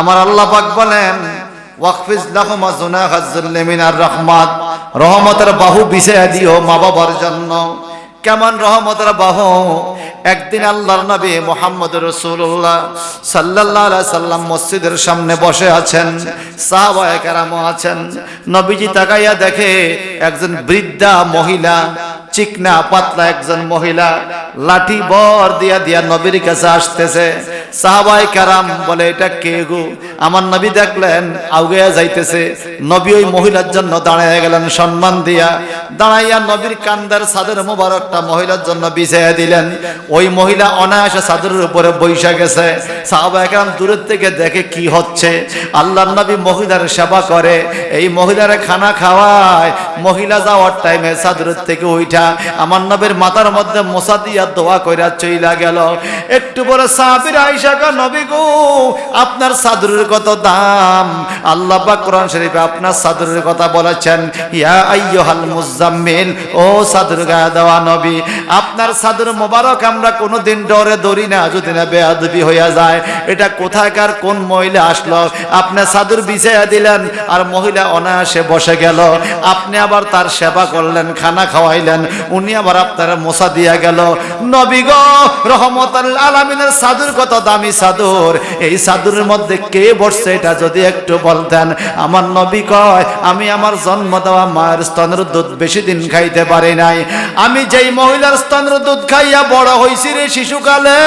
আমার আল্লাহ পাক বলেন, ওয়াকফিজ লাহুমা জুনাহাজ্জুল মিনার রাহমাত। রহমতের বাহু বিছায়া দিও মা বাবার জন্য। কেমন রহমতের বাহু? একদিন আল্লাহর নবী মোহাম্মদ রসুল্লাহ আলাইহি সাল্লাম মসজিদের সামনে বসে আছেন, সাহাবায়ে কেরামও আছেন। নবীজি তাকাইয়া দেখে একজন বৃদ্ধা মহিলা চিকনা, পাতলা একজন মহিলা লাঠি বর দিয়া দিয়া নবীর কাছে আসতেছে। সাহাবাই কারাম বলে, এটা কে গো? আমার নবী দেখলেন, আউগেয়া যাইতেছে। নবী ওই মহিলার জন্য দাঁড়াইয়া গেলেন সম্মান দিয়া। দাঁড়াইয়া নবীর কান্দার সাদের মোবারকটা মহিলার জন্য বিছাইয়া দিলেন। ওই মহিলা অনায়াসে চাদরের উপরে বৈশা গেছে। সাহাবাই কারাম দূরের থেকে দেখে কি হচ্ছে? আল্লাহ নবী মহিলার সেবা করে। এই মহিলারে খানা খাওয়ায়। মহিলা যাওয়ার টাইমে চাদরের থেকে উঠা আমার নবীর মাথার মধ্যে মশা দিয়া দোয়া কইরা চইলা গেল। একটু পরে সাহাবীর আয়েশা কা নবী গো, আপনার চাদরের কত দাম? আল্লাহ পাক কোরআন শরীফে আপনার চাদরের কথা বলেছেন, ইয়া আইয়ুহাল মুজাম্মিল, ও চাদর গায়ে দেওয়া নবী, আপনার চাদর মোবারক আমরা কোনোদিন ডরে ধরি না, যদি না বেয়াদবি হইয়া যায়। এটা কোথাকার, কোন মহিলা আসলো? আপনি চাদর বিছাইয়া দিলেন আর মহিলা অনায়াসে বসে গেল। আপনি আবার তার সেবা করলেন, খানা খাওয়াইলেন উনি আবার আপনার মশা দিয়া গেল। নবী গো রহমত আলামিনের সাদুর কত দামি সাদুর এই সাদুরের মধ্যে কে বসছে এটা যদি একটু বলতেন। আমার নবী কয়, আমি আমার জন্ম দেওয়া মায়ের স্তনের দুধ বেশি দিন খাইতে পারি নাই। আমি যেই মহিলার স্তনের দুধ খাইয়া বড় হইছি রে শিশুকালে,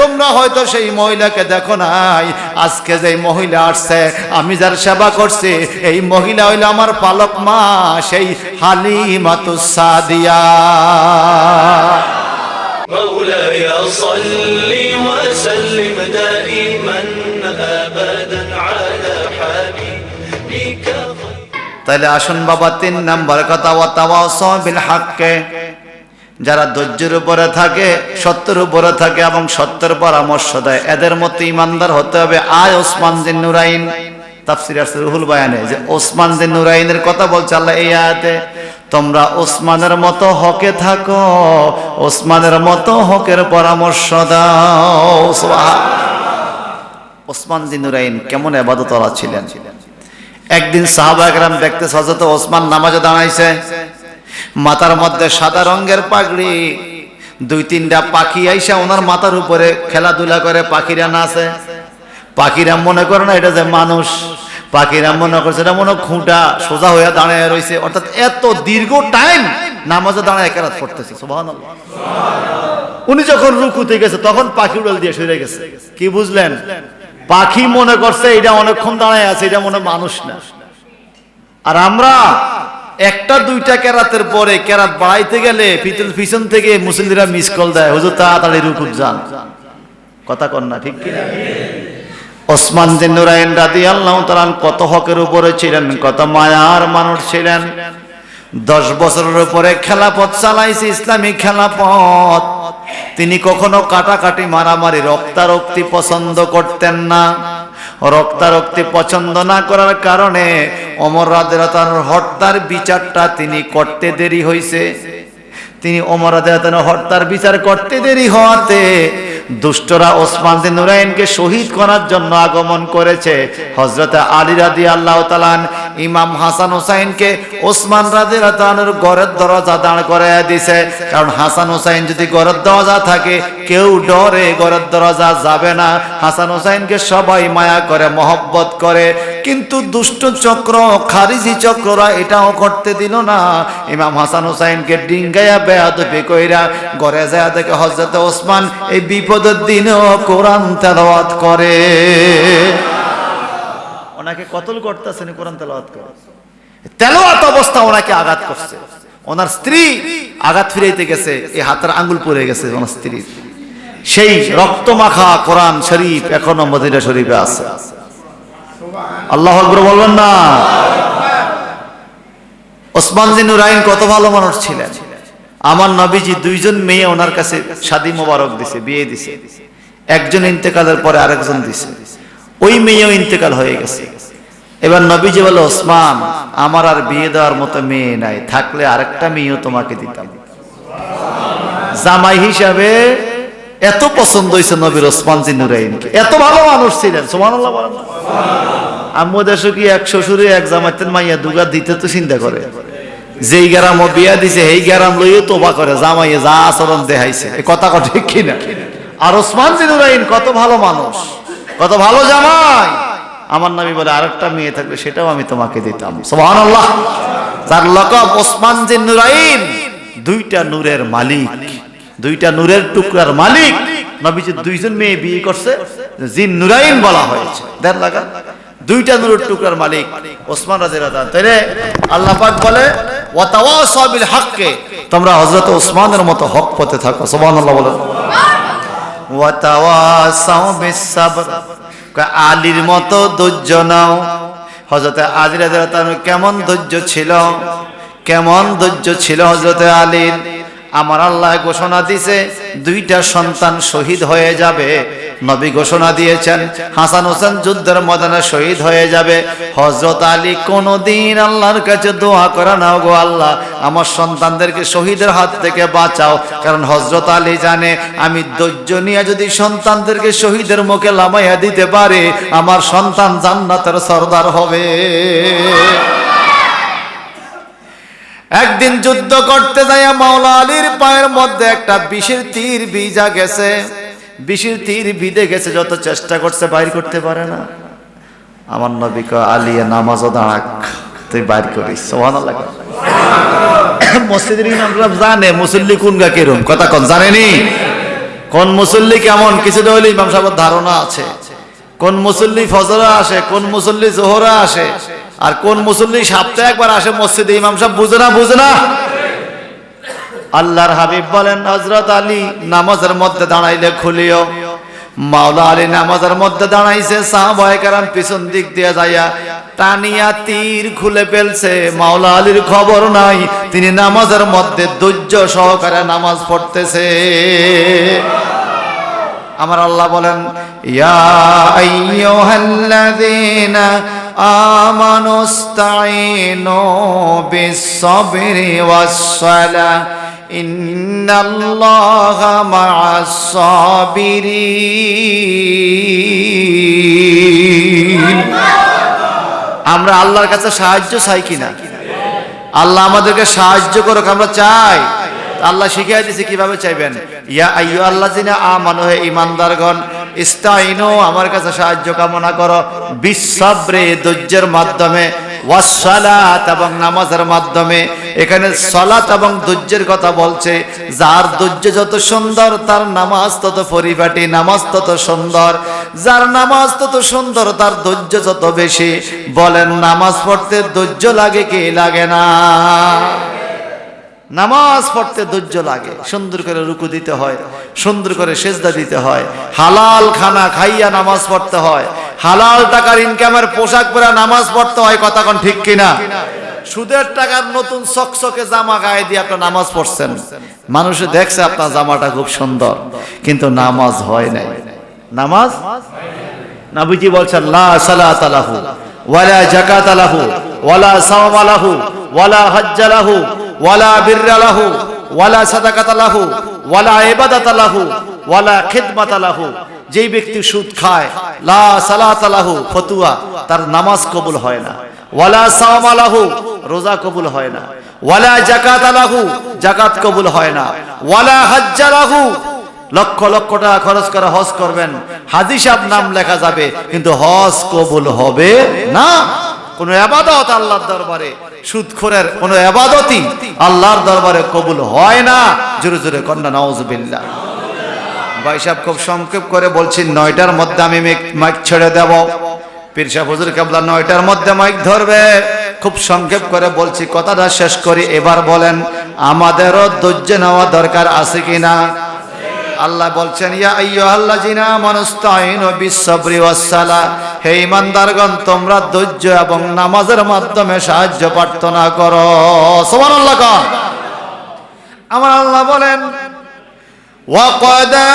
তোমরা হয়তো সেই মহিলাকে দেখো নাই। আজকে যেই মহিলা আসছে, আমি যার সেবা করছি, এই মহিলা হইল আমার পালক মা, সেই হালিমাতুস সাদিয়া। مولاي صل وسلم دائما ابدا على حبيبك তাহলে আসুন বাবা তিন নাম্বার কথা ওয়াতাওয়াসাও বিল হাক্কে যারা ধৈর্যের উপরে থাকে সত্যের উপরে থাকে এবং সত্যের পরামর্শ দেয় এদের মতো ইমানদার হতে হবে আয় ওসমান জিন নুরাইন তাফসির আছে রুহুল বায়ানে যে ওসমান জিন নুরাইনের কথা বলছে আল্লাহ এই আয়াতে তোমরা ওসমানের মতো হকে থাকো, ওসমানের মতো হকের পরামর্শ দাও। ওসমান জিন নুরাইন কেমন এবাদত ছিলেন? একদিন সাহাবা একরাম দেখতে হজরত ওসমান নামাজে দাঁড়াইছে। মাথার মধ্যে সাদা রঙের পাগড়ি, দুই তিনটা পাখি আইসা ওনার মাথার উপরে খেলাধুলা করে পাখিরা নাচে। পাখিরা মনে করে না এটা যে মানুষ। পাখিরা মনে করছে এটা মনে খুঁটা, সোজা হয়ে দাঁড়ায় রয়েছে অর্থাৎ এত দীর্ঘ টাইম নামাজে দাঁড়ায় কেরাত করতেছে, সুবহানাল্লাহ। উনি যখন রুকুতে গেছে, তখন পাখি উড়াল দিয়ে সরে গেছে। কি বুঝলেন? পাখি মনে করছে এটা অনেকক্ষণ দাঁড়ায় আছে, এটা মনে মানুষ না। আর আমরা একটা দুইটা কেরাতের পরে কেরাত বাড়াইতে গেলে পিতল পিছন থেকে মুসলিমরা মিস কল দেয়, হুজুর, তাড়াতাড়ি রুকুত যান। কথা কন না, ঠিক কি ওসমান যে নুরাইন রাদি আল্লাহ তালান কত হকের উপরে ছিলেন, কত মায়ার মানুষ ছিলেন। দশ বছরের উপরে খেলাপথ চালাইছে ইসলামিক খেলাপথ। তিনি কখনো কাটাকাটি মারামারি, রক্তারক্তি পছন্দ করতেন না। রক্তারক্তি পছন্দ না করার কারণে অমর রাজের হত্যার বিচারটা তিনি করতে দেরি হয়েছে তিনি অমর রাজের হত্যার বিচার করতে দেরি হওয়াতে দুষ্টরা ওসমান দিন নুরাইনকে শহীদ করার জন্য আগমন করেছে। হজরত আলী রাদি আল্লাহ তালান ইমাম হাসান হুসাইনকে ওসমান রাজি রাতানের ঘরের দরজা দাঁড় করাইয়া দিছে। কারণ হাসান হুসাইন যদি ঘরের দরজা থাকে, কেউ ডরে ঘরের দরজা যাবে না। হাসান হুসাইনকে সবাই মায়া করে, মহব্বত করে। কিন্তু দুষ্ট চক্র, খারিজি চক্ররা এটাও করতে দিল না। ইমাম হাসান হুসাইনকে ডিঙ্গাইয়া বেয়াদবি কইরা ঘরে যায় দেখে হজরত ওসমান এই বিপদের দিনও কোরআন তেলাওয়াত করে। ওনাকে কতল করতেছেন কোরআন তেলাওয়াত করে? তেলাওয়াত অবস্থা ওনাকে আঘাত করছে। ওনার স্ত্রী আঘাত ফিরাইতে গেছে, এই হাতের আঙ্গুল পড়ে গেছে ওনার স্ত্রীর। সেই রক্তমাখা কোরআন শরীফ এখনও মদিনা শরীফে আছে। আল্লাহ আকবর বলবেন না। ওসমান জিন নুরাইন কত ভালো মানুষ ছিলেন। আমার নবীজি দুইজন মেয়ে ওনার কাছে শাদী মোবারক দিছে, বিয়ে দিছে। একজন ইন্তেকালের পরে আরেকজন দিছে। ওই মেয়েও ইন্তেকাল হয়ে গেছে। এবার নবীজি বলে, ওসমান, আমার আর বিয়ে দেওয়ার মতো মেয়ে নাই, থাকলে আরেকটা মেয়েও তোমাকে দিতাম। জামাই হিসাবে এত পছন্দ হয়েছে নবীর ওসমান জিনুরাইনকে এত ভালো মানুষ ছিলেন বলেন আম্মু দেশে কি এক শ্বশুরে এক জামাইতের মাইয়া দুগা দিতে তো চিন্তা করে। যেই গ্রাম বিয়া দিছে এই গ্রাম লইয়ে তোবা করে, জামাইয়ে যা আচরণ দেখাইছে। এই কথা কথা ঠিক কিনা? আর ওসমান জিনুরাইন কত ভালো মানুষ, কত ভালো জামাই। আমার নবী বলে আরেকটা মেয়ে থাকলে সেটাও আমি তোমাকে দিতাম। সুবহানাল্লাহ। যার লকব ওসমান জিনুরাইন দুইটা নূরের মালিক। দুইটা নূরের টুকরার মালিক। নবীজি দুইজন মেয়ে বিয়ে করছে, জিন নুরাইন বলা হয়েছে। দেন লাগা। দুইটা নূরের টুকরার মালিক ওসমান রাজিয়াল্লাহু তাইলে আল্লাহ পাক বলে ওয়াতাওয়াসাউ বিল হাক্কে। তোমরা হযরত ওসমানের মতো হক পথে থাকো। সুবহানাল্লাহ বলেন। ওয়াতাওয়াসাউ বিস সাবর। আলীর মতো ধৈর্য নাও। হজরতে আলী রাজা কেমন ধৈর্য ছিল? কেমন ধৈর্য ছিল হজরতে আলীর? আমার আল্লাহ ঘোষণা দিছে, দুইটা সন্তান শহীদ হয়ে যাবে। নবী ঘোষণা দিয়েছেন, হাসান হোসেন যুদ্ধের ময়দানে শহীদ হয়ে যাবে। হজরত আলী কোনদিন আল্লাহর কাছে দোয়া করে নাও গো আল্লাহ, আমার সন্তানদেরকে শহীদের হাত থেকে বাঁচাও। কারণ হজরত আলী জানে, আমি ধৈর্য নিয়ে যদি সন্তানদেরকে শহীদের মুখে লামাইয়া দিতে পারে, আমার সন্তান জান্নাতের সর্দার হবে। একদিন যুদ্ধ করতে যাইয়া মাওলা আলীর পায়ের মধ্যে একটা বিষের তীর বিজা গেছে। বিষের তীর বিদে গেছে যত চেষ্টা করছে বাইর করতে পারে না। আমার নবী কয়, আলিয়া নামাজও দাঁড়াক তুই বাইর করিস। সুবহানাল্লাহ মসজিদের ইমামরা জানে মুসল্লি কোন গা কিরম। কথা কোন জানেনি? কোন মুসল্লি কেমন? কিছুটা হলে ইমাম সাহেবের ধারণা আছে। কোন মুসল্লি ফজরা আসে কোন মুসল্লি জোহরা আসে। আর কোন মুসল্লি সপ্তাহে একবার আসে মসজিদে, ইমাম সাহেব বুঝে না বুঝে না? আল্লাহর হাবিব বলেন হজরত আলী নামাজের মধ্যে দাঁড়াইলে খুলিও। মাওলা আলী নামাজের মধ্যে দাঁড়াইছে সাহাবায়ে কারাম পিছন দিক দিয়ে যাইয়া টানিয়া তীর খুলে ফেলছে। মাওলা আলীর খবর নাই, তিনি নামাজের মধ্যে ধৈর্য সহকারে নামাজ পড়তেছে। আমার আল্লাহ বলেন, ইয়া আইয়ুহাল্লাযীনা আমানুস্তাঈনু বিস-সাবরি ওয়াস-সালাহ ইন্নাল্লাহা মা'আস-সাবিরিন আমরা আল্লাহর কাছে সাহায্য চাই কিনা? আল্লাহ আমাদেরকে সাহায্য করুক, আমরা চাই। আল্লাহ শিখিয়ে দিয়েছে কীভাবে চাইবেন। ইয়া আইয়ু আল্লাহ জিনা আমানু, হে ইমানদারগণ ইস্তাইনু আমার কাছে সাহায্য কামনা করো। বিশ্বব্রে ধৈর্যের মাধ্যমে ওয়াসালাত এবং নামাজের মাধ্যমে। এখানে সলাত এবং ধৈর্যের কথা বলছে, যার ধৈর্য যত সুন্দর, তার নামাজ তত পরিপাটি, নামাজ তত সুন্দর। যার নামাজ তত সুন্দর, তার ধৈর্য যত বেশি। বলেন, নামাজ পড়তে ধৈর্য লাগে কি লাগে না? নামাজ পড়তে ধৈর্য লাগে, সুন্দর করে রুকু দিতে হয়, সুন্দর করে সেজদা দিতে হয়, হালাল খানা খাইয়া নামাজ পড়তে হয়, হালাল টাকার ইনকামের পোশাক পরে নামাজ পড়তে হয়, কথা কোন ঠিক কিনা? সুদের টাকার নতুন চকচকে জামা গায়ে দিয়ে আপনার নামাজ পড়ছেন। মানুষে দেখছে আপনার জামাটা খুব সুন্দর, কিন্তু নামাজ হয় নাই। নামাজ? নাবিজি বলছেন, লা সালাত লাহু ওয়ালা জাকাত আলাহু, ওয়ালা সাওম লাহু ওয়ালা হজ্জ লাহু ওয়ালা বিররা লাহু, ওয়ালা সাদাকাত লাহু, ওয়ালা ইবাদাত লাহু, ওয়ালা খিদমাত লাহু। যেই ব্যক্তি সুদ খায়, লা সালাত লাহু, ফতুয়া, তার নামাজ কবুল হয় না। ওয়ালা সাওম রোজা কবুল হয় না। ওয়ালা জাকাত লাহু জাকাত কবুল হয় না। ওয়ালা হজ্জ লাহু, লক্ষ লক্ষ টাকা খরচ করে হজ করবেন। হাজি নাম লেখা যাবে, কিন্তু হজ কবুল হবে না। কোন আবাদত আল্লাহর দরবারে। সুদখোরের কোন আবাদতই আল্লাহর দরবারে কবুল হয় না। জোরে জোরে কন্যা নওয়াজবিল্লাহ ভাই সাহেব খুব সংক্ষেপ করে বলছি, নয়টার মধ্যে আমি মাইক ছেড়ে দেব। পীর সাহেব, হুজুর কেবলা, নয়টার মধ্যে মাইক ধরবে। খুব সংক্ষেপ করে বলছি, কথাটা শেষ করি। এবার বলেন, আমাদেরও ধৈর্য নেওয়া দরকার আছে কিনা? আল্লাহ বলছেন ইয়া আইয়ুহাল্লাযিনা আমানুস্তাইনু বিস-সাবরি ওয়াস-সালাহ হে ঈমানদারগণ তোমরা ধৈর্য এবং নামাজের মাধ্যমে সাহায্য প্রার্থনা করো সুবহানাল্লাহ কন আমার আল্লাহ বলেন وقضى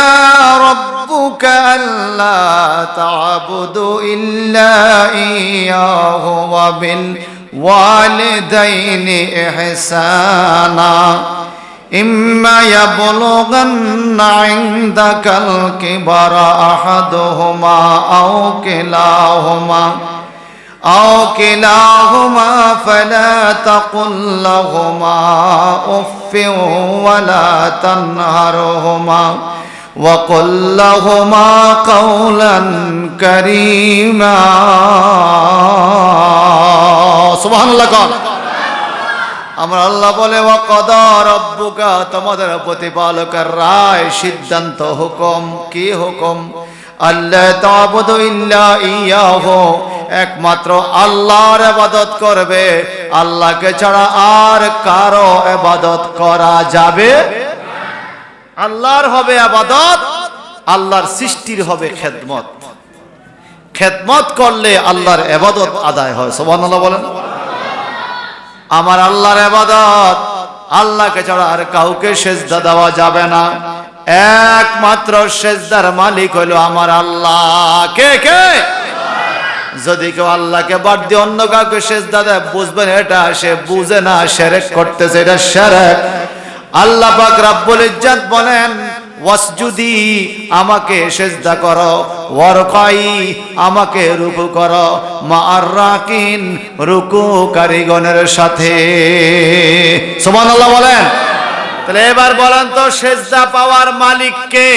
ربك ألا تعبدوا إلا إياه وبالوالدين إحسانا إما يبلغن عندك الكبر أحدهما أو كلاهما أو كلاهما فلا تقل لهما أف ولا تنهرهما وقل لهما قولا كريما سبحان الله قال আমার আল্লাহ বলে ও কদর রব্বুকা তোমাদের প্রতিপালকের রায়, সিদ্ধান্ত, হুকুম, কি হুকুম? আল্লাহ তাবুদু ইল্লা ইয়াহু। একমাত্র আল্লাহর ইবাদত করবে। আল্লাহকে ছাড়া আর কারও ইবাদত করা যাবে আল্লাহর হবে আবাদত আল্লাহর সৃষ্টির হবে খেদমত। খেদমত করলে আল্লাহর এবাদত আদায় হয়। সুবহানাল্লাহ বলেন। আমার আল্লাহর এবাদত আল্লাহকে ছাড়া আর কাউকে সেজদা দেওয়া যাবে না। একমাত্র সেজদার মালিক হলো আমার আল্লাহ। কে কে? যদি কেউ আল্লাহকে বাদ দিয়ে অন্য কাউকে সেজদা দেয়, বুঝবেন এটা সে বুঝে না, সেরেক করতেছে, এটা সেরেক। আল্লাহ পাক রাব্বুল ইজ্জাত বলেন ওয়াসজুদি, আমাকে সেজদা করো। ওয়ারকাই, আমাকে রুকু করো। মা আর রাকিন রুকু কারিগণের সাথে। সুবহানাল্লাহ বলেন। তাহলে এবার বলেন তো, সেজদা পাওয়ার মালিক কে?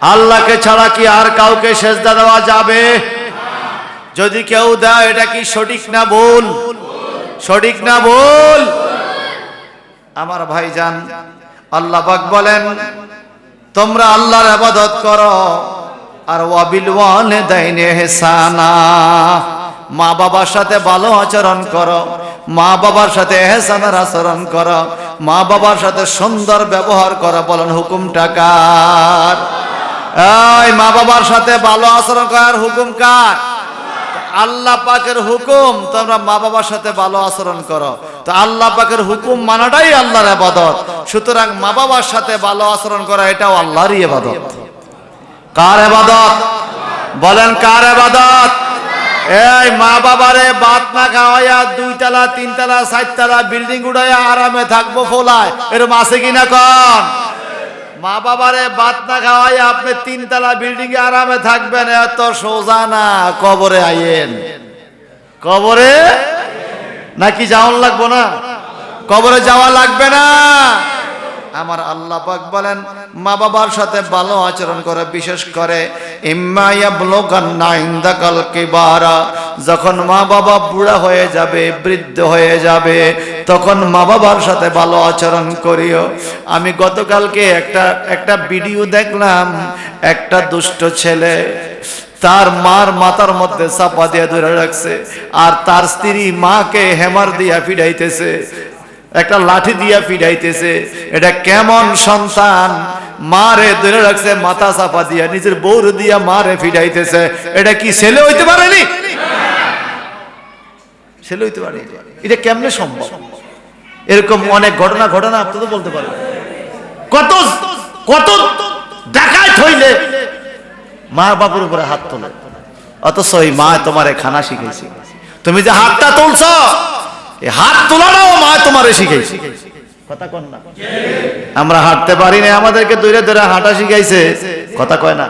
আল্লাহকে ছাড়া কি আর কাউকে সেজদা দেওয়া যাবে? যদি কেউ দেয়, এটা কি সঠিক না ভুল? সঠিক না ভুল? আমার ভাই ভাইজান আল্লাহ পাক বলেন, তোমরা আল্লাহর ইবাদত করো, আর ওয়াবিল ওয়ালিদাইনি ইহসানা। মা বাবার সাথে ভালো আচরণ করো মা বাবার সাথে এহসানের আচরণ করো মা বাবার সাথে সুন্দর ব্যবহার করো, বলেন হুকুম টাকার মা বাবার সাথে ভালো আচরণ করার হুকুম কার? আল্লাহ পাকের হুকুম, তোমরা মা বাবার সাথে ভালো আচরণ করো। তো আল্লাহ পাকের হুকুম মানাটাই আল্লাহর আবাদত। সুতরাং মা বাবার সাথে ভালো আচরণ করা, এটাও আল্লাহরই আবাদত। কার আবাদত? বলেন, কার আবাদত? এই মা বাবারে বাত না খাওয়াইয়া দুই তালা তিন তালা চার তালা বিল্ডিং উড়াইয়া আরামে থাকব ফোলায়। এরকম আছে কিনা কন? মা বাবারে বাদ না খাওয়াই আপনি তিনতলা বিল্ডিং এ আরামে থাকবেন, এত সোজা না। কবরে আইয়েন। কবরে? নাকি যাওয়ান লাগবো না? কবরে যাওয়া লাগবে না। আমার আল্লাহ পাক বলেন, মা বাবার সাথে ভালো আচরণ করে, বিশেষ করে যখন মা বাবা বুড়া হয়ে যাবে, বৃদ্ধ হয়ে যাবে, তখন মা বাবার সাথে ভালো আচরণ করিও। আমি গতকালকে একটা একটা ভিডিও দেখলাম, একটা দুষ্ট ছেলে, তার মার মাথার মধ্যে চাপা দিয়ে ধরে রাখছে, আর তার স্ত্রী মাকে হেমার দিয়া ফিডাইতেছে একটা লাঠি দিয়া ফিডাইতেছে এটা কেমন সন্তান? মারে ধরে রাখছে, মাথা চাপা দিয়া, নিজের বউর দিয়া মারে ফিডাইতেছে এটা কি ছেলে হইতে পারেনি? ছেলে হইতে পারে এটা কেমনে সম্ভব? এরকম অনেক ঘটনা ঘটনা আপনি তো বলতে পারবেন। কত কত দেখায় থইলে মা বাবুর উপরে হাত তোলে। অথচ ওই মা তোমারে খানা শিখেছে তুমি যে হাতটা তুলছ হাত তোলাটাও মা তোমারে না। আমরা হাঁটতে পারি না আমাদেরকে দূরে দূরে হাঁটা শিখাইছে। কথা কয় না।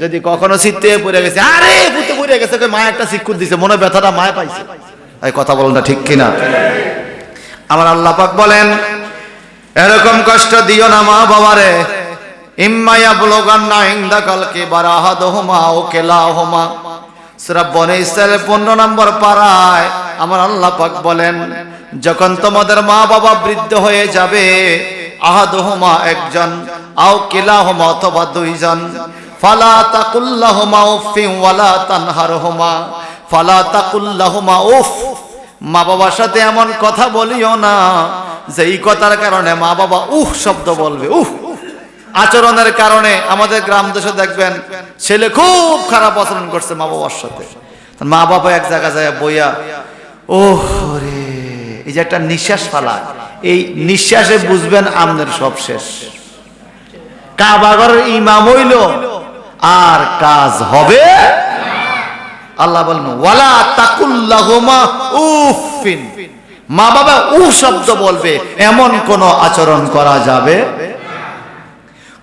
যদি কখনো পড়ে গেছে, আরে, পুঁতে পড়ে গেছে মা একটা শিক্ষুর দিছে, মনে ব্যথাটা মায় পাইছে। এই কথা বলুন না, ঠিক কিনা? আমার আল্লাহ পাক বলেন, এরকম কষ্ট দিও না মা বাবারে। ইম্মায়া ব্লোগান্না ইন্দাকাল কে বারাহাদহুমা ও কেলাহুমা। সূরা বনে ইসরায়েলের 15 নম্বর পারায় আমার আল্লাহ পাক বলেন, যখন তোমাদের মা বাবা বৃদ্ধ হয়ে যাবে, আহাদহুমা একজন, আও কেলাহুমা অথবা দুইজন, ফালা তাকুল্লাহুমা উফিন ওয়ালা তানহারহুমা, ফালা তাকুল্লাহুমা উফ মা বাবার সাথে এমন কথা বলিও না যে এই কথার কারণে মা বাবা উহ শব্দ বলবে উহ আচরণের কারণে আমাদের গ্রাম দেশে দেখবেন ছেলে খুব খারাপ আচরণ করছে মা বাবার সাথে। মা বাবা এক জায়গা যায় বইয়া ও রে, এই যে একটা নিঃশ্বাস ফালা, এই নিঃশ্বাসে বুঝবেন আমনের সব শেষ। কাবাগরের ইমাম হইল, আর কাজ হবে? আল্লাহ বলেন, ওয়ালা তাকুল্লাহুমা উফিন মা বাবা উ শব্দ বলবে, এমন কোন আচরণ করা যাবে?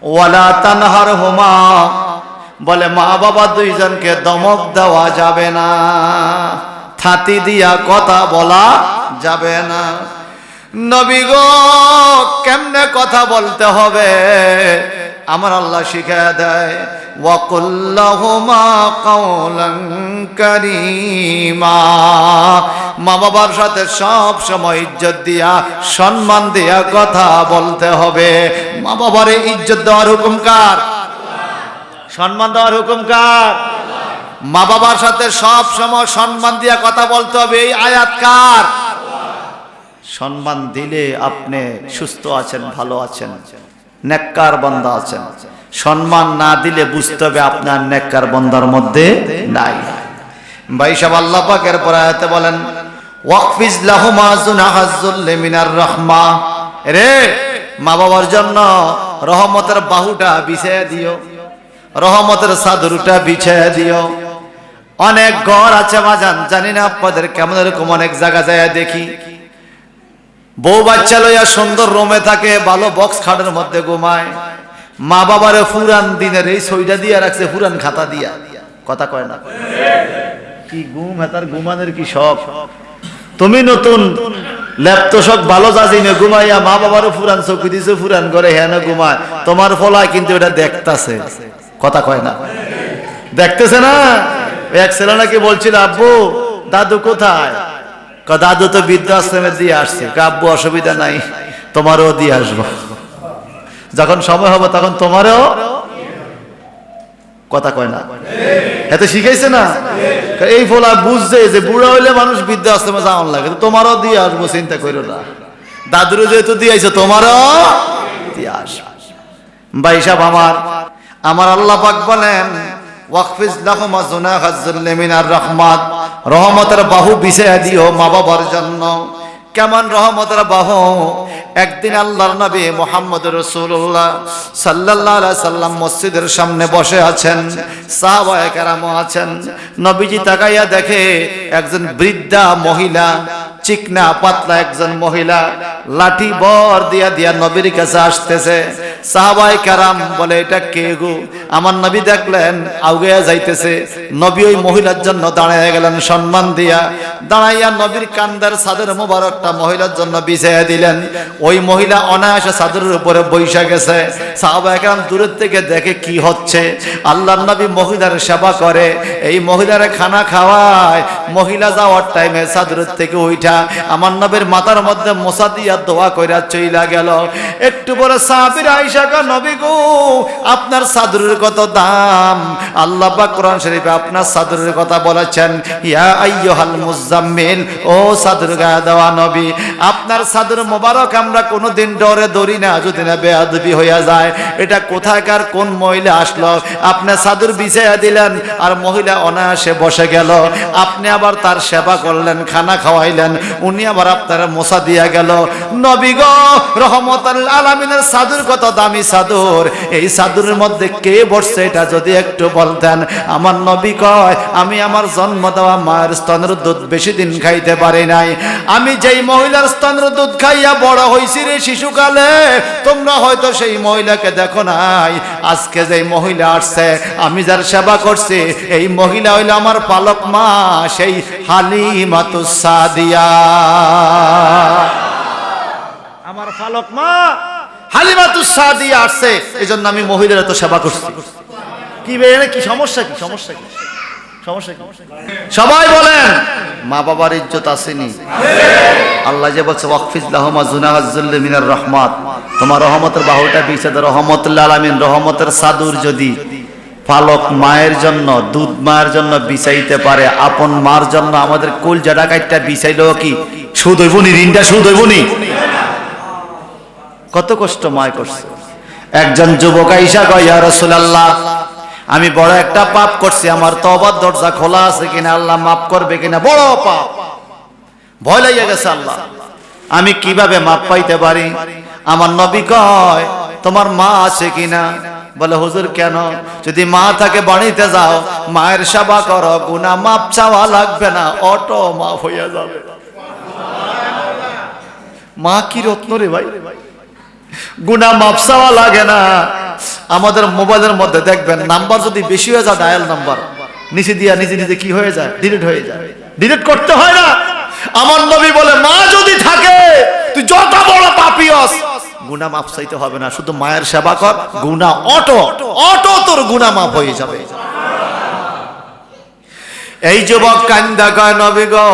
ওয়ালা তানহার হুমা। বলে, মা বাবা দুইজনকে দমক দেওয়া যাবে না, থাতি দিয়া কথা বলা যাবে না। নবী গো, কেমনে কথা বলতে হবে? আমার আল্লাহ শিখায় দেয় মা বাবার সাথে সব সময় ইজ্জত দিয়া, সম্মান দিয়া কথা বলতে হবে। মা বাবার ইজ্জত দেওয়ার হুকুম কার? সম্মান দেওয়ার হুকুম কার? মা বাবার সাথে সব সময় সম্মান দিয়া কথা বলতে হবে, এই আয়াত কার? সম্মান দিলে আপনি সুস্থ আছেন, ভালো আছেন, নেককার বন্দা আছেন। সম্মান না দিলে বুঝতে হবে আপনার নেককার বন্দার মধ্যে নাই। ভাই সব আল্লাহ পাকের পর আয়াতে বলেন, ওয়াকফিজ লাহুমা জুনাহাজ্জুল মিনার রাহমা। রে মা বাবার জন্য রহমতের বাহুটা বিছায়া দিও, রহমতের সাদুরটা বিছায়া দিও। অনেক ঘর আছে মাজান, জানি না আপনাদের কেমন এরকম অনেক জায়গা যায় দেখি। বউ বাচ্চা লইয়া সুন্দর রোমে থাকে, ভালো বক্স খাটের মধ্যে ঘুমায়। মা বাবারে ফুরান দিনের, এই সইটা দিয়া রাখছে, ফুরান খাতা দিয়া। কথা কয় না? কি ঘুম হেতার ঘুমানের কি শখ? তুমি নতুন ল্যাপটপ ভালো যাচিনে ঘুমাইয়া মা বাবারও ফুরান, চৌকি দিছে, ফুরান করে হ্যাঁ ঘুমায়। তোমার ফলায় কিন্তু এটা দেখতাছে। কথা কয় না? দেখতেছে না? এক ছেলে নাকি বলছিল, আব্বু, দাদু কোথায়? দাদু তো বৃদ্ধাশ্রমে দিয়ে আসছে। ক আব্বু, অসুবিধা নাই, তোমারও দিয়ে আসব। যখন সময় হবে তখন তোমারও কথা কয় না। এত শিখাইছে না? এই ফলা বুঝছে যে বুড়া হইলে মানুষ বৃদ্ধাশ্রমে যাওয়ার লাগে তোমারও দিয়ে আসব, চিন্তা করো না। দাদুরও যেহেতু দিয়ে আইছো, তোমারও দিয়ে আসব। ভাই সাহেব আমার আমার আল্লাহ পাক বলেন ওয়াকফিজ লাহুমা জুনাহাজ্জুল মিনার রাহমাত। রহমতের বাহু বিছায়া দিও মা বাবার জন্য। কেমন রহমতের বাহু? একদিন আল্লাহর নবী মোহাম্মদ রসুল্লাহ আলাইহি সাল্লাম মসজিদের সামনে বসে আছেন, সাহাবায়ে কেরামও আছেন। নবীজি তাকাইয়া দেখে একজন বৃদ্ধা মহিলা, চিকনা, পাতলা একজন মহিলা লাঠি বর দিয়া দিয়া নবীর কাছে আসতেছে। সাহাবাই কারাম বলে, এটা কে গো? আমার নবী দেখলেন, আউগেয়া যাইতেছে। নবী ওই মহিলার জন্য দাঁড়াইয়া গেলেন সম্মান দিয়া। দাঁড়াইয়া নবীর কান্দার সাদের মোবারকটা মহিলার জন্য বিছাইয়া দিলেন। ওই মহিলা অনায়াসে সাদরের উপরে বৈশা গেছে। সাহাবাই কারাম দূরের থেকে দেখে কি হচ্ছে। আল্লাহ নবী মহিলার সেবা করে। এই মহিলার খানা খাওয়ায়। মহিলা যাওয়ার টাইমে সাদরের থেকে উইঠা। আমার নবীর মাথার মধ্যে মশা দিয়া দোয়া কইরা চইলা গেল। একটু পরে সাহাবীর আয়েশা কা নবী গো, আপনার সাদরের কত দাম? আল্লাহ পাক কোরআন শরীফে আপনার সাদরের কথা বলেছেন, ইয়া আইয়ুহাল মুজাম্মিল, ও সাদর গায়ে দেওয়া নবী, আপনার সাদর মোবারক আমরা কোনোদিন ডরে ধরি না, যদি না বেয়াদবি হইয়া যায়। এটা কোথাকার, কোন মহিলা আসলো? আপনি সাদর বিছাইয়া দিলেন আর মহিলা অনায়াসে বসে গেল। আপনি আবার তার সেবা করলেন, খানা খাওয়াইলেন, উনি আবার আপনার মশা দিয়া গেল। নবী গো রহমত আলামিনের সাদুর কত দামি সাদুর এই সাদুরের মধ্যে কে বসছে এটা যদি একটু বলতেন। আমার নবী কয়, আমি আমার জন্ম দেওয়া মায়ের স্তনের দুধ বেশি দিন খাইতে পারি নাই। আমি যেই মহিলার স্তনের দুধ খাইয়া বড় হইছি রে শিশুকালে, তোমরা হয়তো সেই মহিলাকে দেখো নাই। আজকে যেই মহিলা আসছে, আমি যার সেবা করছি, এই মহিলা হইল আমার পালক মা, সেই হালিমাতুস সাদিয়া। আমার পালক মা। হালিমাতুস সাদিয়া আসছে এই জন্য আমি মহিলার এত সেবা করছি। কি বে এর কি সমস্যা কি? সমস্যা কি? সমস্যা কি? সবাই বলেন মা বাবার ইজ্জত আসেনি। আল্লাহ যে বলছে ওয়াকফিজ লাহমা জুনাহাজ্জুল মিনার রহমাত। তোমার রহমতের বাহুটা বিছাদ রহমতুল্লাহ আলামিন রহমতের সাদুর যদি পালক মায়ের জন্য দুধ মায়ের জন্য বিছাইতে পারে আপন মার জন্য আমাদের কুল জাডা কাইটটা বিছাইলেও কি সুদ হইবনি ঋণটা সুদ হইবনি? কত কষ্ট মায় করছে। একজন যুবক আইসা কয়, ইয়া রাসূলুল্লাহ, আমি বড় একটা পাপ করছি, আমার তওবার দরজা খোলা আছে কিনা, আল্লাহ মাফ করবে কিনা, বড় পাপ। ভয় লাগিয়ে গেছে আল্লাহ। আমি কীভাবে মাপ পাইতে পারি? আমার নবী কয়, তোমার মা আছে কিনা? বলে, হুজুর, কেন? যদি মা থাকে বাড়িতে যাও, মায়ের সেবা করো গুনা মাপ চাওয়া লাগবে না, অটো মাফ হইয়া যাবে। মা কি রত্ন রে ভাই? গুনা মাপসাওয়া লাগে না। আমাদের মোবাইলের মধ্যে দেখবেন নাম্বার যদি বেশি হয়ে যায় ডায়াল নাম্বার। নিচে দিয়া নিজে নিজে কি হয়ে যায়? ডিলিট হয়ে যায়। ডিলিট করতে হয় না। আমার নবী বলে, মা যদি থাকে, তুই যত বড় পাপিয়স গুনা মাপ চাইতে হবে না। শুধু মায়ের সেবা কর গুনা অটো অটো তোর গুনা মাপ হয়ে যাবে। এই যুবক কান্দা কয়, নবী গো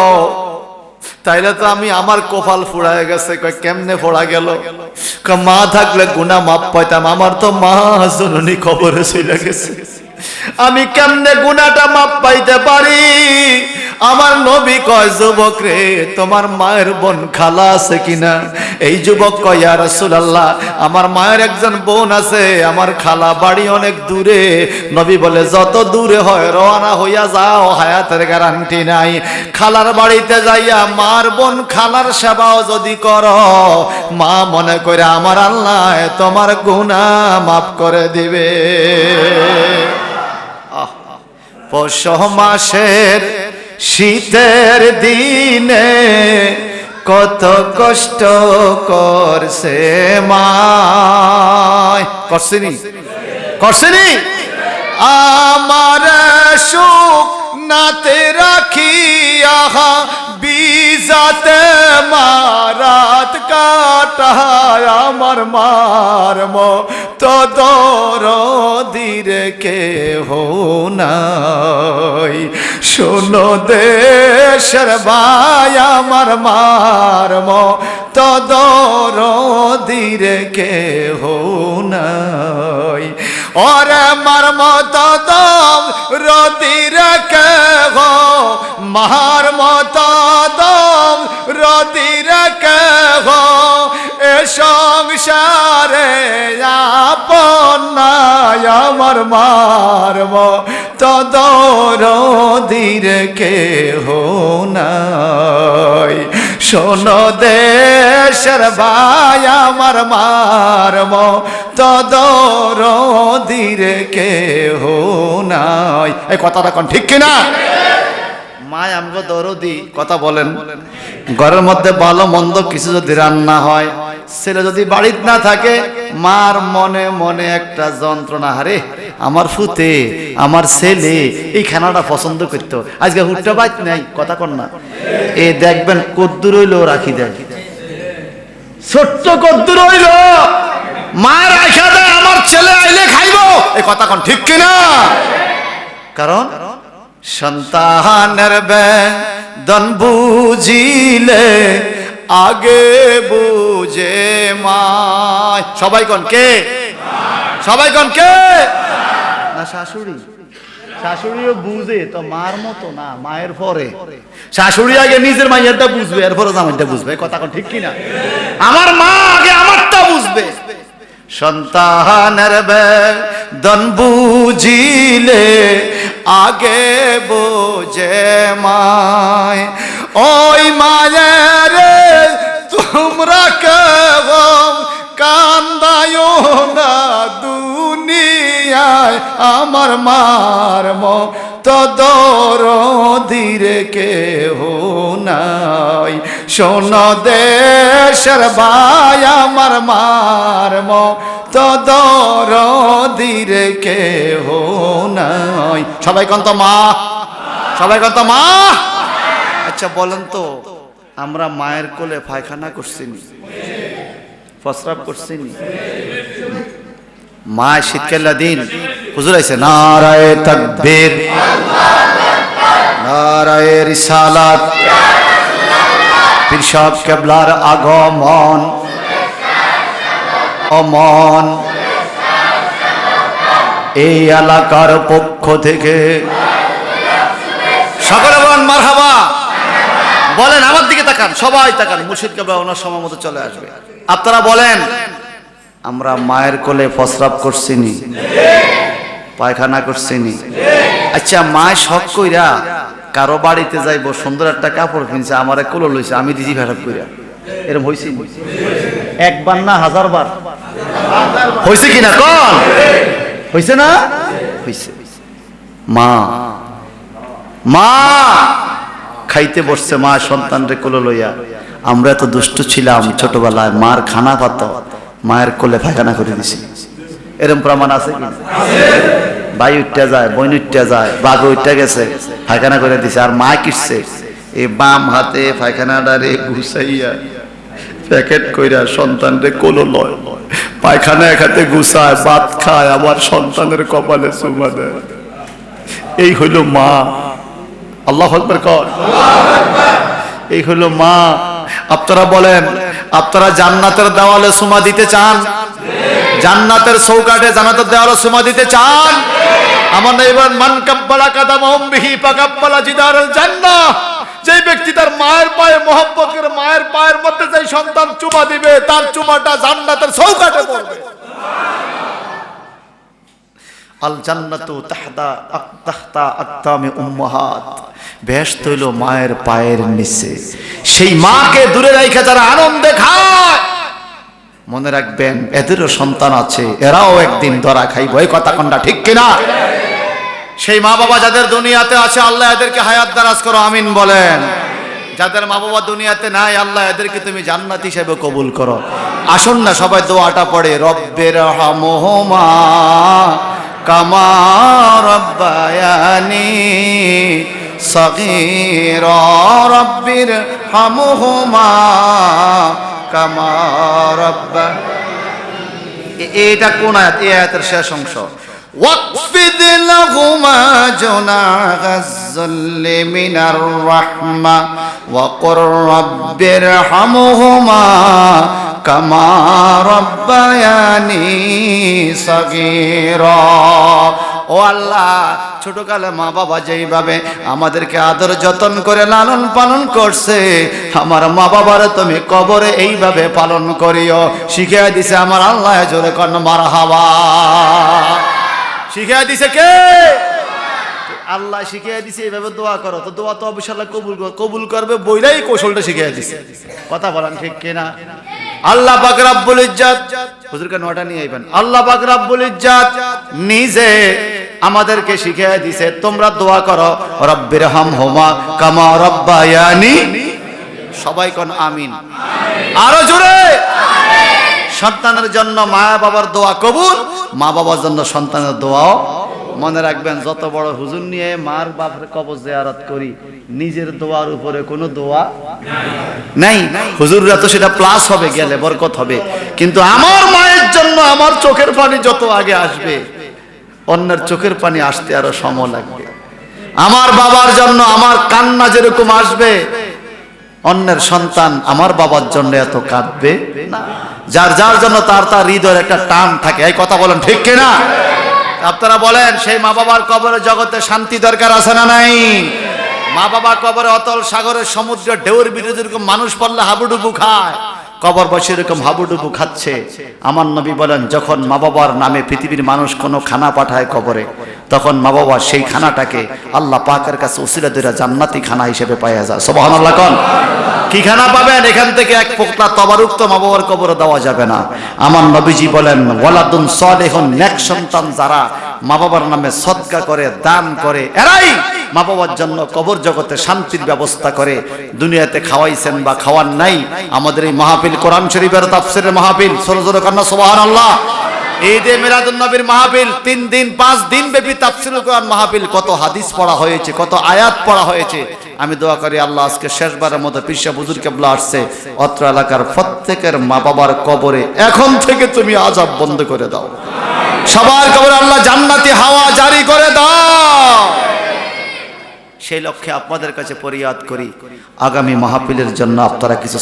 তাইলে তো আমি আমার কপাল ফুড়ায় গেছে, কয় কেমনে ফোড়া গেল? মা থাকলে গুনা মাপ পাইতাম, আমার তো মা জননী খবরে চলে গেছে। আমি কেমনে গুনাটা মাপ পাইতে পারি? আমার নবী কয়, যুবক রে, তোমার মায়ের বোন খালা আছে কিনা? এই যুবক কয়, ইয়া রাসূলুল্লাহ, আমার মায়ের একজন বোন আছে, আমার খালা বাড়ি অনেক দূরে। নবী বলে, যত দূরে হয়, রওনা হইয়া যাও, হায়াতের গ্যারান্টি নাই। খালার বাড়িতে যাইয়া মার বোন খালার সেবাও যদি কর, মা মনে করে, আমার আল্লাহ, তোমার গুনাহ মাফ করে দিবে। পৌষ মাসের শীতের দিনে কত কষ্ট করছে মায়। করছেনি করছেনি আমার সুখ নাতে রাখিয়া বিজাতে মারাত কাটায় আমার মারম তো দর কে হো নাই। শোনো দেশের ভাই আমার মারম তো দর কে হো নাই। ওরে মারম তো দম রদির কে হো মার সংসারে আপন নাই আমার মারম তদর ধীর হো নাই। শোন দেশের ভাই আমার মারম তদর ধীর কে হো নাই। এই কথাটা কোন ঠিক কিনা? মায় আমগো দরদি কথা বলেন। ঘরের মধ্যে ভালো মন্দ কিছু যদি রান্না হয় ছেলে যদি বাড়িতে না থাকে, মার মনে মনে একটা যন্ত্রণা হারে আমার ফুতে, আমার ছেলে, এই খানাটা পছন্দ করতো। আজকে হুটটা বাইত নাই, কথা কর না। এ দেখবেন কদ্দুর হইল, রাখি দেয় ছোট্ট কদ্দুর হইল মা রাখা দেয় আমার ছেলে আইলে খাইবো। এই কথা কন ঠিক কিনা? কারণ সন্তানের বেদন বুঝিলে আগে বুঝে মায় সবাই কন কে? সবাই কন কে? না, শাশুড়ি। শাশুড়িও বুঝে, তো মার মতো না, মায়ের পরে। শাশুড়ি আগে নিজের মাইয়ারটা বুঝবে, এরপরে জামাইটা বুঝবে, কথা কোন ঠিক কিনা? আমার মা আগে আমারটা বুঝবে। সন্তানের বেদন বুঝিলে আগে বোঝে মায়। ওই মায়ের, তোমরা কেবল কান্দায় না দুনিয়ায়। আমার মার তদর ধীরে কে হো নাই। শোন দেশের ভাই, আমার মার তদর ধীরে কে হো নাই। সবাই কন্ত মা, সবাই কন্ত মা। আচ্ছা বলেন তো, আমরা মায়ের কোলে পায়খানা করছি নি? প্রস্রাব করছি নি? মা শীতকালীন দিন, হুজুর আইছে, নারায় তাকবীর, নারায় রিসালাত পীর সাহেব কেবলার আগমন, অমন এই এলাকার পক্ষ থেকে বলেন, আমার দিকে তাকান, সবাই তাকান, মুর্শিদ কেবলা ওনার সময় মতো চলে আসবে। আপনারা বলেন, আমরা মায়ের কোলে প্রস্রাব করছিনি, পায়খানা করছিনি। আচ্ছা মায় শখ কইরা কারও বাড়িতে যাইব, সুন্দর একটা কাপড় কিনছে, আমারে কোলো লইছে, আমি দিদি ভেড়াপ কইরা। এরকম হয়েছি একবার না হাজার বার হয়েছে কিনা কন? হয়েছে না? হয়েছে মা মা! খাইতে বসছে মা সন্তানরে কোলো লইয়া। আমরা এত দুষ্ট ছিলাম ছোটবেলায়, মার খানা পাত, মায়ের কোলে পায়খানা করে দিছি। এরকম প্রমাণ আছে কি? ভাই উঠতে যায়, বোন উঠতে যায় বাঘ উঠতে গেছে, পায়খানা করে দিছে, আর মা কিসছে? এই বাম হাতে পায়খানাটারে ঘুষাইয়া প্যাকেট কইরা সন্তানরে কোলো লয়। পায়খানা এক হাতে গুছায়, ভাত খায়, আমার সন্তানের কপালে চুমা দেয়। এই হইল মা। আল্লাহ আকবার কর। এই হলো মা। আপনারা বলেন, আপনারা জান্নাতের দেওয়ালে সুমা দিতে চান? জান্নাতের চৌকাটে জান্নাতের দেওয়ালে সুমা দিতে চান? আমার এবার মান কাব্বালা কাদাম বিহি পাকাব্বালা জিদারুল জান্নাহ। যে ব্যক্তি তার মায়ের পায়ে মোহাম্মত করে মায়ের পায়ের মধ্যে যে সন্তান চুমা দিবে, তার চুমাটা জান্নাতের চৌকাটে পড়বে। আল জান্নাতু তাহতা তাহতা আকতামে উম্মাহাত। বেহেশত হইল মায়ের পায়ের নিচে। সেই মাকে দূরে রাখা যারা আনন্দে খায়। মনে রাখবেন, এদেরও সন্তান আছে, এরাও একদিন ধরা খাইব। এই কথা কোনটা ঠিক কিনা? সেই মা বাবা যাদের দুনিয়াতে আছে, আল্লাহ এদেরকে হায়াত দারাজ করো, আমিন বলেন। যাদের মা বাবা দুনিয়াতে নাই, আল্লাহ এদেরকে তুমি জান্নাত হিসেবে কবুল করো। আসুন না সবাই দোয়াটা পড়ে রব্বের হামোহমা কামা রব্বায়ানি সগীর রব্বির হামোহমা কামা রব্বা এ- এটা কোন আয়াত এই আয়াতের শেষ অংশ واخفض لهما جناح الذل من الرحمة وقل رب ارحمهما كما ربياني صغيرا ও আল্লাহ ছোটকালে মা বাবা যেইভাবে আমাদেরকে আদর যতন করে লালন পালন করছে আমার মা বাবার তুমি কবরে এইভাবে পালন করিও শিখিয়ে দিছে আমার আল্লাহ জোরে কর্ণ মার হাওয়া শিখিয়ে দিছে কে আল্লাহ শিখিয়ে দিছে এইভাবে দোয়া করো তো দোয়া তো অবশ্যই আল্লাহ কবুল কর- কবুল করবে বইলাই কৌশলটা শিখিয়ে দিছে কথা বলেন ঠিক কিনা আল্লাহ পাক রাব্বুল হুজুরকে নটা নিয়ে আইবেন। আল্লাহ পাক রাব্বুল নিজে আমাদেরকে শিখিয়ে দিছে, তোমরা দোয়া করো, রব্বির হাম হোমা কামা রব্বায়ানি। সবাই কোন আমিন। আরও জোরে। সন্তানের জন্য মা বাবার দোয়া কবুল মা বাবার জন্য সন্তানের দোয়াও মনে রাখবেন, যত বড় হুজুর নিয়ে মার বাপের কবর জিয়ারত করি, নিজের দোয়ার উপরে কোনো দোয়া নাই। হুজুররা তো সেটা প্লাস হবে, গেলে বরকত হবে। কিন্তু আমার মায়ের জন্য আমার চোখের পানি যত আগে আসবে, অন্যের চোখের পানি আসতে আরও সময় লাগবে। আমার বাবার জন্য আমার কান্না যেরকম আসবে, অন্যের সন্তান আমার বাবার জন্য এত কাঁদবে যার যার জন্য তার তার হৃদয়ের একটা টান থাকে। এই কথা বলেন ঠিক কিনা? আপনারা বলেন, সেই মা বাবার কবরে জগতে শান্তি দরকার আছে না নাই? মা বাবা কবরে অতল সাগরের সমুদ্র, ঢেউর বিরুদ্ধে মানুষ পড়লে হাবুডুবু খায়। কবর বসে এরকম হাবুডুবু খাচ্ছে। আমার নবী বলেন, যখন মা বাবার নামে পৃথিবীর মানুষ কোনো খানা পাঠায় কবরে, তখন মা বাবা সেই খানাটাকে আল্লাহ পাকের কাছে উসিলা দুরা জান্নাতি খানা হিসেবে পাওয়া যায়। সোবাহান আল্লাহ কন? কি খানা পাবেন? এখান থেকে এক পোকলা তবারুক্ত মা বাবার কবরে দেওয়া যাবে না। আমার নবীজি বলেন, ওয়ালাদুন সলেহন, নেক সন্তান যারা মা বাবার নামে সৎকা করে, দান করে। এরাই মা বাবার জন্য কবর জগতে শান্তির ব্যবস্থা করে। দুনিয়াতে খাওয়াইছেন বা খাওয়ার নাই, আমাদের এই মাহফিল কোরআন শরীফের তাফসিরের মাহফিল। ষোলো কান্না সোবাহান আল্লাহ ঈদে মিলাদুন নবীর মাহফিল, তিন দিন, পাঁচ দিন ব্যাপী তাফসিরুল কোরআন মাহফিল। কত হাদিস পড়া হয়েছে, কত আয়াত পড়া হয়েছে। আমি দোয়া করি আল্লাহ, আজকে শেষবারের মতো পিসা বুজুর কেবলা আসছে। অত্র এলাকার প্রত্যেকের মা বাবার কবরে এখন থেকে তুমি আজাব বন্ধ করে দাও। সবার কবর আল্লাহ জান্নাতি হাওয়া জারি করে দাও। সেই লক্ষ্যে আপনাদের কাছে পরিয়াদ করি, আগামী মাহফিলের জন্য আপনারা কিছু